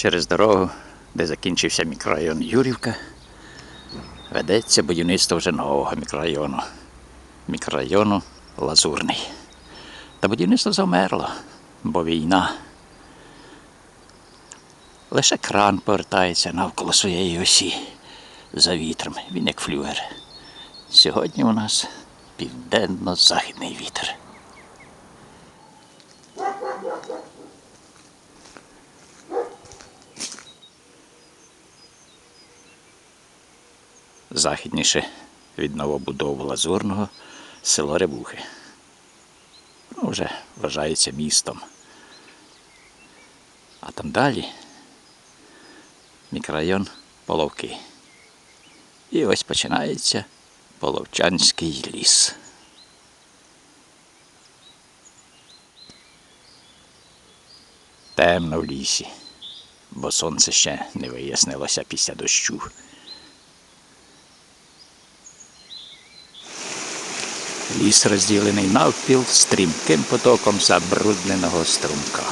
Через дорогу, де закінчився мікрорайон Юрівка, ведеться будівництво вже нового мікрорайону. Мікрорайону Лазурний. Та будівництво замерло, бо війна. Лише кран повертається навколо своєї осі за вітром. Він як флюгер. Сьогодні у нас південно-західний вітер. Західніше від новобудову Лазурного село Ребухи. Ну, вже вважається містом. А там далі мікрорайон Половки. І ось починається Половчанський ліс. Темно в лісі, бо сонце ще не вияснилося після дощу. Ліс розділений навпіл стрімким потоком забрудненого струмка.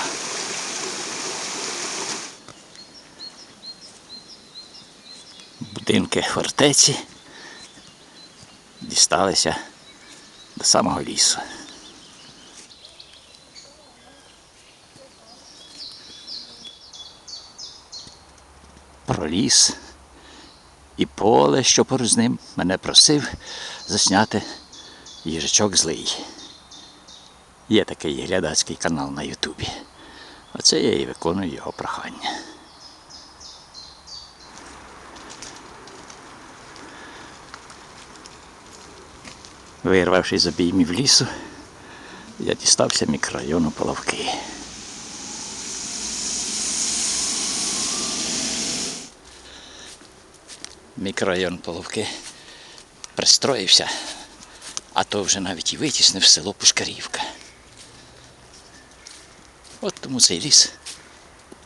Будинки фортеці дісталися до самого лісу. Про ліс і поле, що поруч з ним мене просив засняти їжачок злий. Є такий глядацький канал на Ютубі. Оце я і виконую його прохання. Вирвавшись з обіймів лісу, я дістався мікрорайону Половки. Мікрорайон Половки пристроївся, а то вже навіть і витіснив село Пушкарівка. От тому цей ліс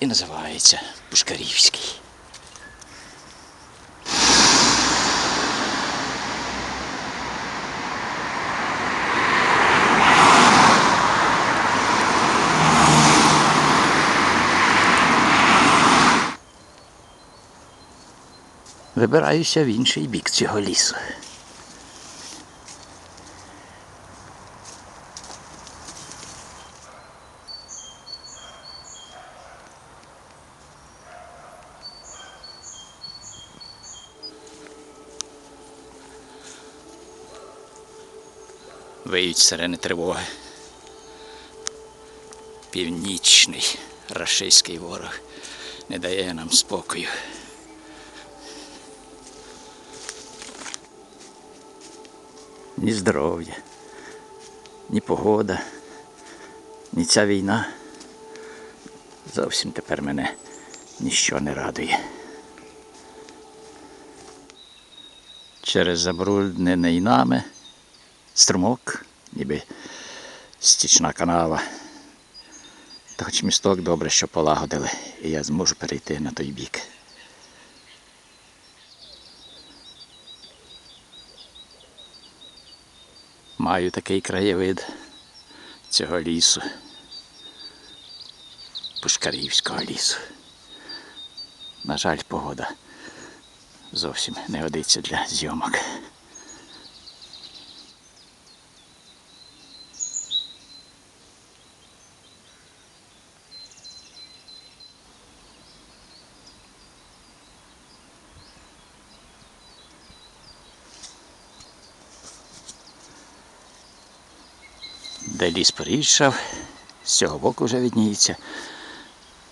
і називається Пушкарівський. Вибираюся в інший бік цього лісу. Виють сирени тривоги. Північний рашистський ворог не дає нам спокою. Ні здоров'я, ні погода, ні ця війна. Зовсім тепер мене ніщо не радує. Через забруднений нами струмок, ніби стічна канава. Та хоч місток добре, що полагодили, і я зможу перейти на той бік. Маю такий краєвид цього лісу. Пушкарівського лісу. На жаль, погода зовсім не годиться для зйомок. Де ліс порішав, з цього боку вже відніється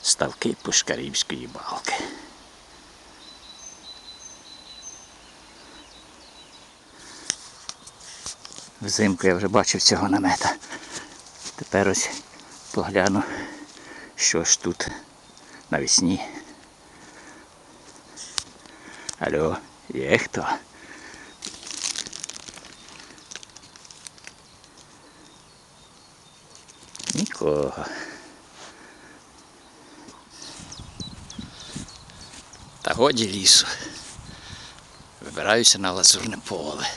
ставки Пушкарівської балки. Взимку я вже бачив цього намета. Тепер ось погляну, що ж тут навесні. Алло, є хто? Нікого. Та годі лісу. Вибираюся на лазурне поле.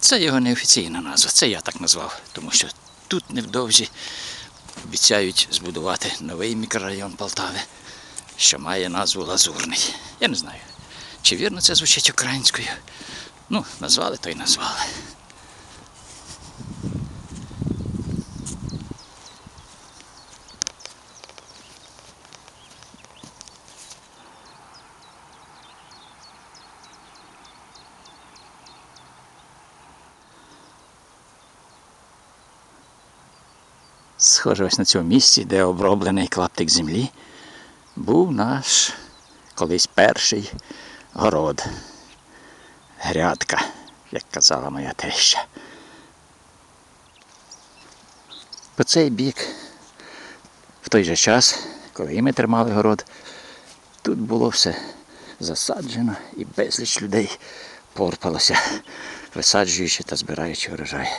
Це його неофіційна назва, це я так назвав, тому що тут невдовзі обіцяють збудувати новий мікрорайон Полтави що має назву Лазурний. Я не знаю, чи вірно це звучить українською. Ну, назвали, то й назвали. Схоже, ось на цьому місці, де оброблений клаптик землі, був наш колись перший город. Грядка, як казала моя теща. По цей бік, в той же час, коли ми тримали город, тут було все засаджено і безліч людей порпалося, висаджуючи та збираючи урожай.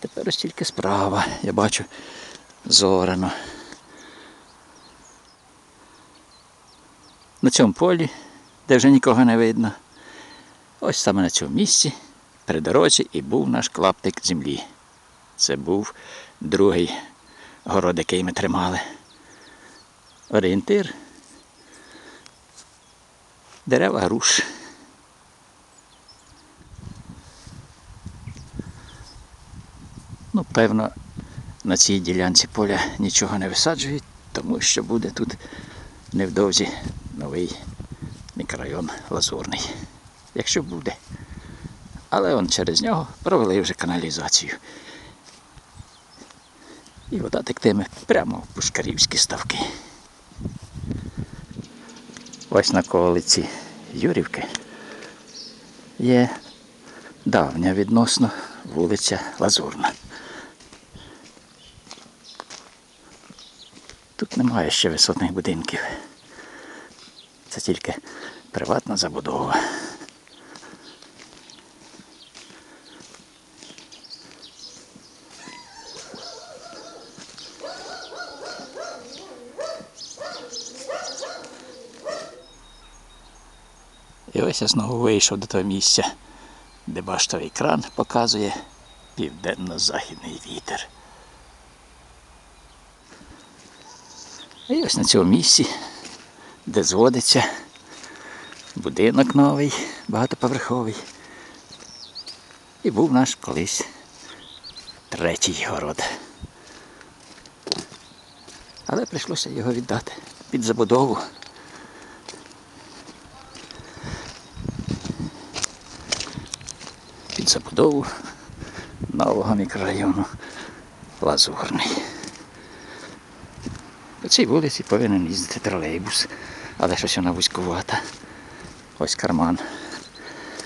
Тепер ось тільки справа, я бачу, зорано. На цьому полі, де вже нікого не видно, ось саме на цьому місці, при дорозі, і був наш клаптик землі. Це був другий город, який ми тримали. Орієнтир. Дерева груш. Ну, певно, на цій ділянці поля нічого не висаджують, тому що буде тут невдовзі новий мікрорайон Лазурний. Якщо буде. Але он через нього провели вже каналізацію. І вода тектиме прямо в Пушкарівські ставки. Ось на колиці Юрівки є давня відносно вулиця Лазурна. Тут немає ще висотних будинків. Це тільки приватна забудова. І ось я знову вийшов до того місця, де баштовий кран показує південно-західний вітер. І ось на цьому місці, де зводиться будинок новий, багатоповерховий. І був наш колись третій город. Але прийшлося його віддати під забудову. Під забудову нового мікрорайону Лазурний. Цій вулиці повинен їздити тролейбус, але щось вона вузькувата. Ось карман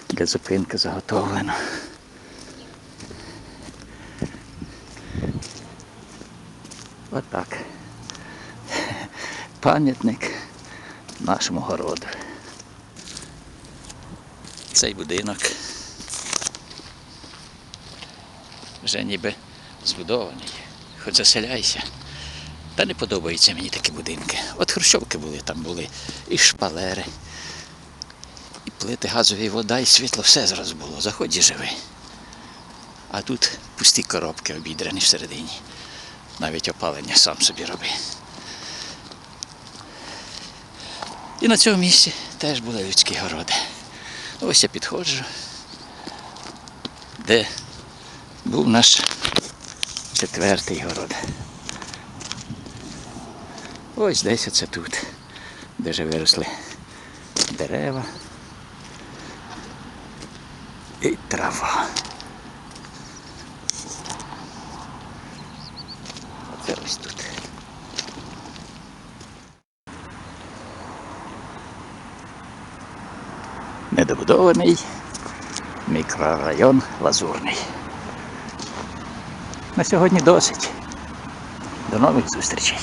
для зупинки заготовлено. Отак. Пам'ятник нашому городу. Цей будинок вже ніби збудований. Хоч заселяйся. Та не подобаються мені такі будинки. От хрущовки були, там були і шпалери, і плити газові, і вода, і світло, все зараз було. Заходь і живи. А тут пусті коробки обідрані всередині. Навіть опалення сам собі роби. І на цьому місці теж були людські городи. Ось я підходжу, де був наш четвертий город. Ось десь оце тут, де вже виросли дерева і трава. Оце ось тут. Недобудований мікрорайон Лазурний. На сьогодні досить. До нових зустрічей.